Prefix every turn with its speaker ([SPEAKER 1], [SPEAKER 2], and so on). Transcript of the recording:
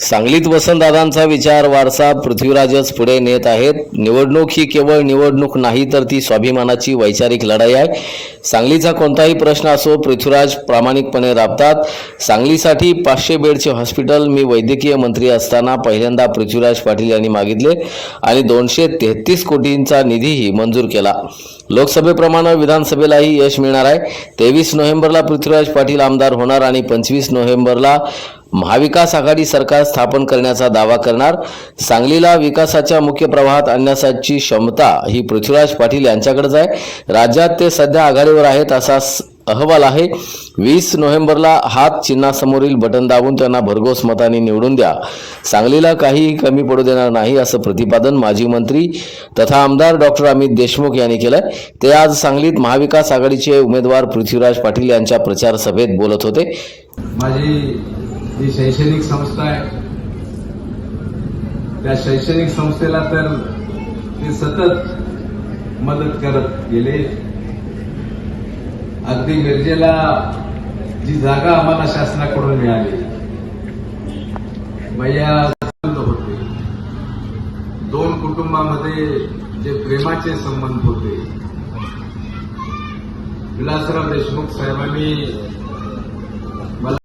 [SPEAKER 1] सांगलीत वसंतदादांचा विचार वारसा पृथ्वीराजच पुढे नेत आहेत. निवडणूक ही केवळ निवडणूक नाही तर ती स्वाभिमानाची वैचारिक लढाई आहे. सांगलीचा कोणताही प्रश्न असो पृथ्वीराज प्रामाणिकपणे राबतात. सांगलीसाठी पाचशे बेडचे हॉस्पिटल मी वैद्यकीय मंत्री असताना पहिल्यांदा पृथ्वीराज पाटील यांनी मागितले आणि दोनशे तेहतीस कोटींचा निधीही मंजूर केला. लोकसभेप्रमाणे विधानसभेलाही यश मिळणार आहे. तेवीस नोव्हेंबरला पृथ्वीराज पाटील आमदार होणार आणि पंचवीस नोव्हेंबरला महाविकास आघाडी सरकार स्थापन करण्याचा दावा करणार. सांगलीला विकासाच्या मुख्य प्रवाहात आणण्याची क्षमता ही पृथ्वीराज पाटील यांच्याकडेच आहे. राज्यात ते सध्या आघाडीवर आहेत असा अहवाल आहे. वीस नोव्हेंबरला हात चिन्हासमोरील बटन दाबून त्यांना भरघोस मताने निवडून द्या. सांगलीला काहीही कमी पडू देणार नाही असं प्रतिपादन माजी मंत्री तथा आमदार डॉक्टर अमित देशमुख यांनी केलं ते आज सांगलीत महाविकास आघाडीचे उमेदवार पृथ्वीराज पाटील यांच्या प्रचार सभेत बोलत होते.
[SPEAKER 2] माझी जी शैक्षणिक संस्था आहे त्या शैक्षणिक संस्थेला तर ते सतत मदत करत गेले. अगदी मिरजेला जी जागा आम्हाला शासनाकडून मिळाली भैया होते. दोन कुटुंबामध्ये जे प्रेमाचे संबंध होते विलासराव देशमुख साहेबांनी